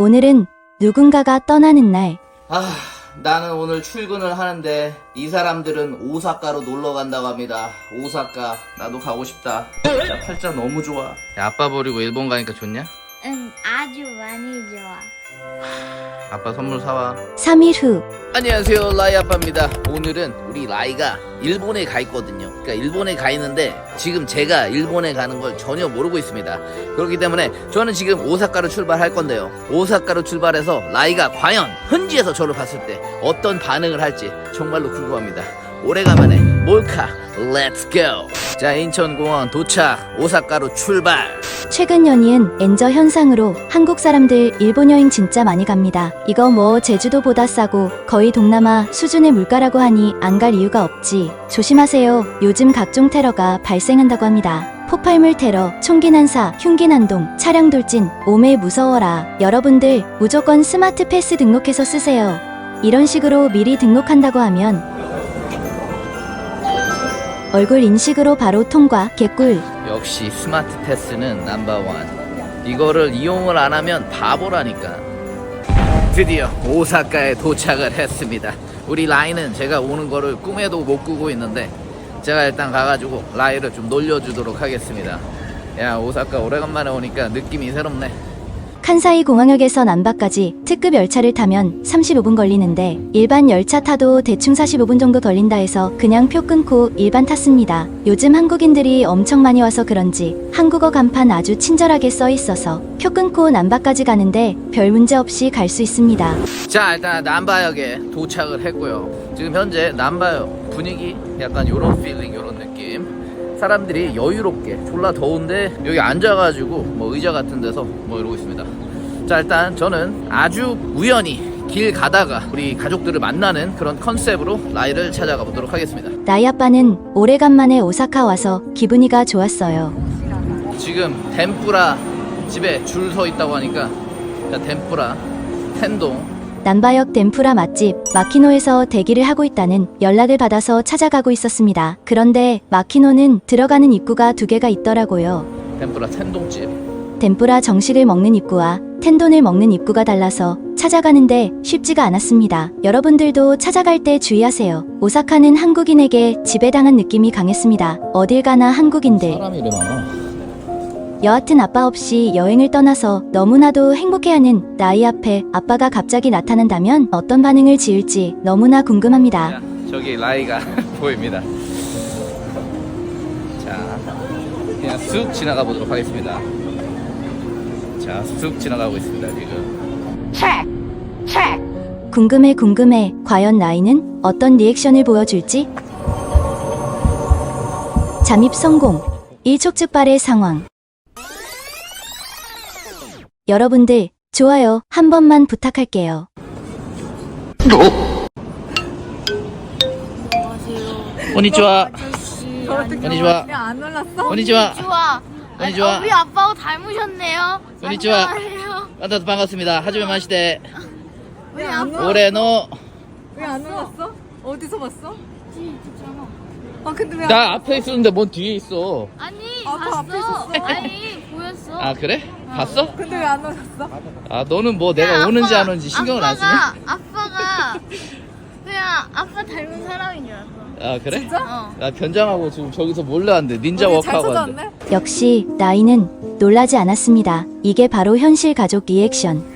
오늘은 누군가가 떠나는 날. 아, 나는 오늘 출근을 하는데 이 사람들은 오사카로 놀러 간다고 합니다. 오사카. 나도 가고 싶다. 진짜 팔자 너무 좋아. 야, 아빠 버리고 일본 가니까 좋냐? 응, 아주 많이 좋아. 아빠 선물 사와. 3일 후, 안녕하세요 라이 아빠입니다. 오늘은 우리 라이가 일본에 가 있거든요. 그러니까 일본에 가 있는데 지금 제가 일본에 가는 걸 전혀 모르고 있습니다. 그렇기 때문에 저는 지금 오사카로 출발할 건데요. 오사카로 출발해서 라이가 과연 현지에서 저를 봤을 때 어떤 반응을 할지 정말로 궁금합니다. 오래간만에 몰카 렛츠 고 자 인천공항 도착 오사카로 출발 최근 연이은 엔저 현상으로 한국 사람들 일본 여행 진짜 많이 갑니다. 이거 뭐 제주도보다 싸고 거의 동남아 수준의 물가라고 하니 안 갈 이유가 없지. 조심하세요. 요즘 각종 테러가 발생한다고 합니다. 폭발물 테러, 총기 난사, 흉기 난동, 차량 돌진, 오매 무서워라. 여러분들 무조건 스마트 패스 등록해서 쓰세요. 이런 식으로 미리 등록한다고 하면 얼굴 인식으로 바로 통과, 개꿀. 역시 스마트 패스는 넘버원. 이거를 이용을 안 하면 바보라니까. 드디어 오사카에 도착을 했습니다. 우리 라이는 제가 오는 거를 꿈에도 못 꾸고 있는데 제가 일단 가가지고 라이를 좀 놀려주도록 하겠습니다. 야 오사카 오래간만에 오니까 느낌이 새롭네. 칸사이 공항역에서 남바까지 특급 열차를 타면 35분 걸리는데 일반 열차 타도 대충 45분 정도 걸린다 해서 그냥 표 끊고 일반 탔습니다. 요즘 한국인들이 엄청 많이 와서 그런지 한국어 간판 아주 친절하게 써 있어서 표 끊고 남바까지 가는데 별 문제 없이 갈 수 있습니다. 자 일단 남바역에 도착을 했고요 지금 현재 남바역 분위기 약간 요런 필링 요런 느낌 사람들이 여유롭게 졸라 더운데 여기 앉아가지고 뭐 의자 같은 데서 뭐 이러고 있습니다 자 일단 저는 아주 우연히 길 가다가 우리 가족들을 만나는 그런 컨셉으로 라이를 찾아가 보도록 하겠습니다 나이 아빠는 오래간만에 오사카 와서 기분이가 좋았어요. 지금 덴뿌라 집에 줄 서 있다고 하니까 자 덴뿌라 텐동 남바역 덴푸라 맛집 마키노에서 대기를 하고 있다는 연락을 받아서 찾아가고 있었습니다. 그런데 마키노는 들어가는 입구가 두 개가 있더라고요. 덴뿌라 텐동집 덴푸라 정식을 먹는 입구와 텐돈을 먹는 입구가 달라서 찾아가는데 쉽지가 않았습니다. 여러분들도 찾아갈 때 주의하세요. 오사카는 한국인에게 지배당한 느낌이 강했습니다. 어딜 가나 한국인들. 사람이 이래 많아 여하튼 아빠 없이 여행을 떠나서 너무나도 행복해하는 나이 앞에 아빠가 갑자기 나타난다면 어떤 반응을 지을지 너무나 궁금합니다. 자, 저기 라이가 보입니다. 자, 그냥 쑥 지나가 보도록 하겠습니다. 자, 쑥 지나가고 있습니다, 지금. 궁금해 궁금해 과연 나이는 어떤 리액션을 보여줄지? 잠입 성공 일촉즉발의 상황 여러분들 좋아요 한 번만 부탁할게요. konnichiwa. 아저씨. konnichiwa. 안 놀랐어? konnichiwa. 좋아. 아니, 좋아. 어, 우리 아빠하고 닮으셨네요. konnichiwa. 안녕하세요. 만나서 반갑습니다. 하지메 마시대. 우리 안 아빠. 놀- 올해노 왜안 놀랐어? 어디서 봤어? 아 근데 왜? 안- 나 앞에 있었는데 뭔 뒤에 있어. 아니, 아빠 앞에 봤어. 있었어? 아니, 보였어. 아 그래? 봤어? 근데 왜안 놀랐어? 아 너는 뭐 내가 오는지 아빠- 안 오는지 신경을 안 쓰네? 아빠가, 아빠가 그냥 아빠 닮은 사람인 줄 알았어. 아 그래? 진짜? 어. 나 변장하고 지금 저기서 몰래 왔는데 닌자 잘 워크하고 왔는데 찾아왔네? 역시 나이는 놀라지 않았습니다. 이게 바로 현실 가족 리액션.